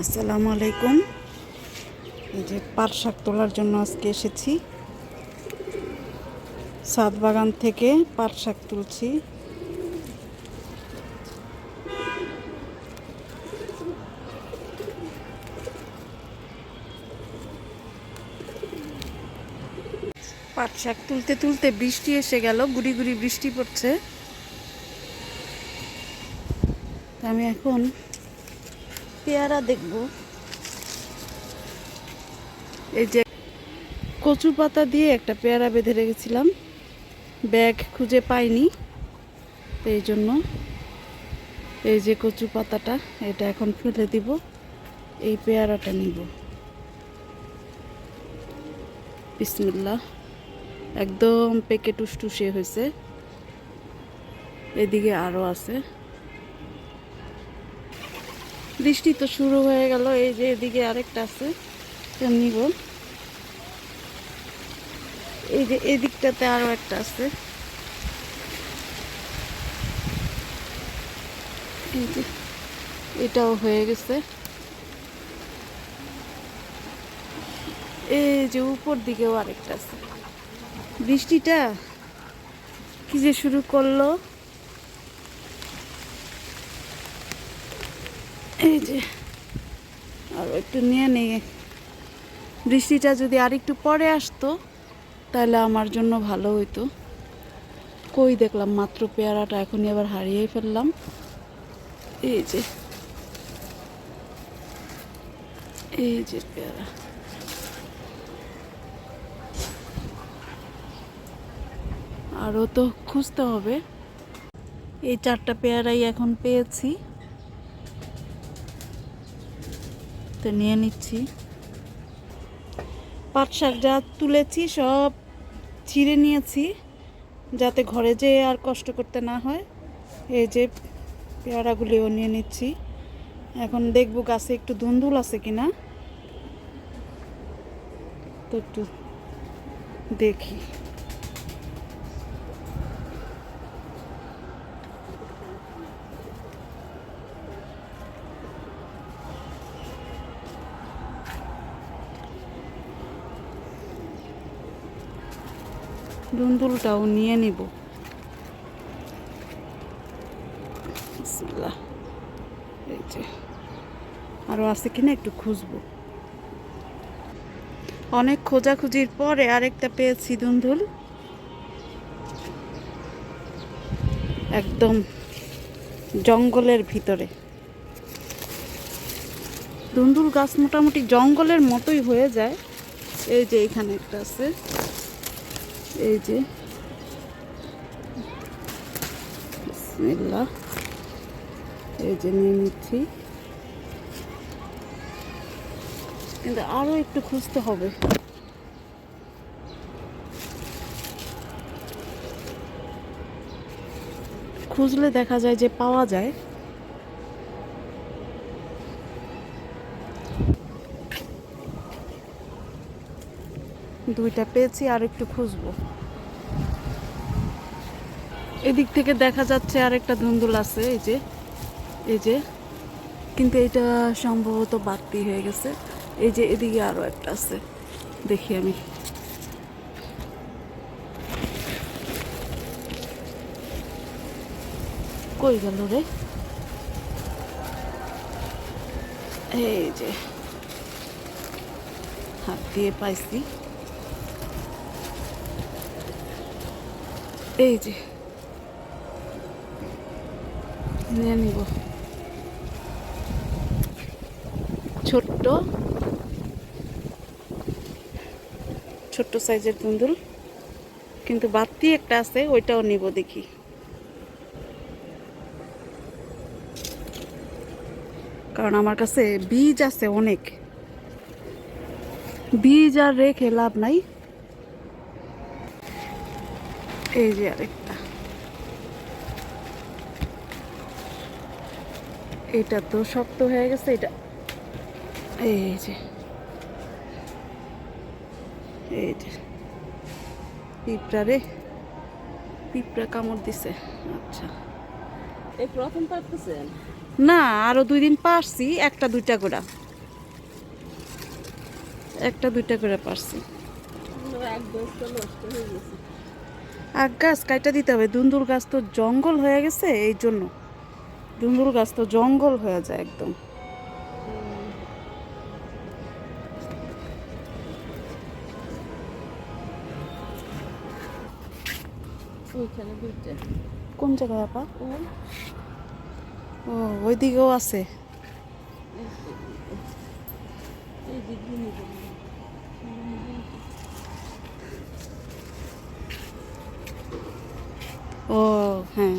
আসসালামু আলাইকুম। এই যে পাট শাক তোলার জন্য আজকে এসেছি। সাত বাগান থেকে পাট শাক তুলছি। পাট শাক তুলতে তুলতে বৃষ্টি এসে গেল, গুড়ি গুড়ি বৃষ্টি পড়ছে। আমি এখন পেয়ারা দেখব। এই যে কচু পাতা দিয়ে একটা পেয়ারা বেঁধে রেখেছিলাম। ব্যাগ খুঁজে পাইনি। এই জন্য এই যে কচু পাতাটা, এটা এখন ফেলে দিব। এই পেয়ারাটা নিব। বিসমিল্লা একদম পেকে টুসটুসে হয়েছে। এদিকে আরও আছে। বৃষ্টি তো শুরু হয়ে গেল, এই যে এদিকে আরেকটা আছে, এটা নিব। এই যে এদিকটাতে আরও একটা আছে। এটাও হয়ে গেছে। এই যে উপর দিকেও আরেকটা আছে। বৃষ্টিটা কি যে শুরু করল? এই যে, আর একটু নিয়ে নিয়ে বৃষ্টিটা যদি আর একটু পরে আসতো, তাহলে আমার জন্য ভালো হইতো। কই দেখলাম, মাত্র পেয়ারাটা এখনই আবার হারিয়ে ফেললাম। এই যে এই যে পেয়ারা। আরও তো খুঁজতে হবে। এই চারটা পেয়ারাই এখন পেয়েছি। তো নিয়ে নিচ্ছি। পাট শাক যা তুলেছি, সব ছিঁড়ে নিয়েছি, যাতে ঘরে যেয়ে আর কষ্ট করতে না হয়। এই যে পেয়ারাগুলিও নিয়ে নিচ্ছি। এখন দেখব গাছে একটু ধুন্দুল আছে কিনা। তো একটু দেখি। ধুন্দুলটাও নিয়ে নিব। আরও আছে কিনা একটু খুঁজবো। অনেক খোঁজাখুঁজির পরে আরেকটা পেয়েছি দুন্দুল। একদম জঙ্গলের ভিতরে। দুন্দুল গাছ মোটামুটি জঙ্গলের মতোই হয়ে যায়। এই যে এখানে একটা আছে। এই যে। বিসমিল্লাহ। এই যে নিয়ে কিন্তু আরও একটু খুঁজতে হবে। খুঁজলে দেখা যায় যে পাওয়া যায়। দুইটা পেয়েছি আর একটু খুঁজবো। এদিক থেকে দেখা যাচ্ছে আর একটা ধুন্দুল আছে এই যে এই যে। কিন্তু এটা সম্ভবত বাড়তি হয়ে গেছে। এই যে এদিকে আরও একটা আছে দেখি আমি। কই গেল রে? এই যে হাত দিয়ে পাইছি। এই যে। নিয়ে নিব। ছোট্ট। ছোট্ট সাইজের তুন্দুল কিন্তু বাড়তি একটা আছে, ওইটাও নিব দেখি। কারণ আমার কাছে বীজ আছে অনেক। বীজ আর রেখে লাভ নাই। এই যে আরেকটা। এটা তো শক্ত হয়ে গেছে এটা এই যে। এই যে। পিঁপড়া রে। পিঁপড়া কামড় দিছে। আচ্ছা। এই প্রথম পারতেছেন? না আরও দুই দিন পারছি একটা দুইটা করে। একটা দুইটা করে পারছি। এক গাছটা নষ্ট হয়ে গেছে। আগ গাছ কাইটা দিতে হবে দুন্দুল গাছ তো জঙ্গল হয়ে গেছে এই জন্য দুন্দুল গাছ তো জঙ্গল হয়ে যায় একদম কোন জায়গায় আপা ও ও ওইদিকেও আছে এই দিক দিয়ে নিবে ও হ্যাঁ।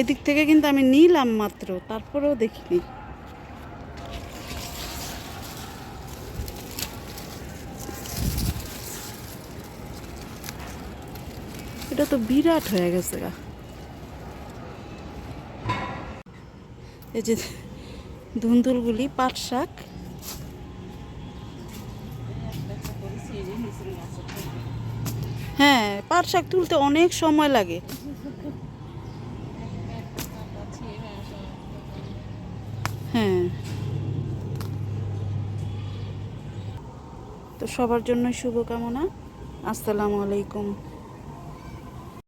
এদিক থেকে কিন্তু আমি নিলাম মাত্র, তারপরেও দেখিনি। এটা তো বিরাট হয়ে গেছে গা। এই যে ধুন্দুলগুলি, পাট শাক। হ্যাঁ পাট শাক তুলতে অনেক সময় লাগে। হ্যাঁ। তো সবার জন্য শুভকামনা। আসসালামু আলাইকুম।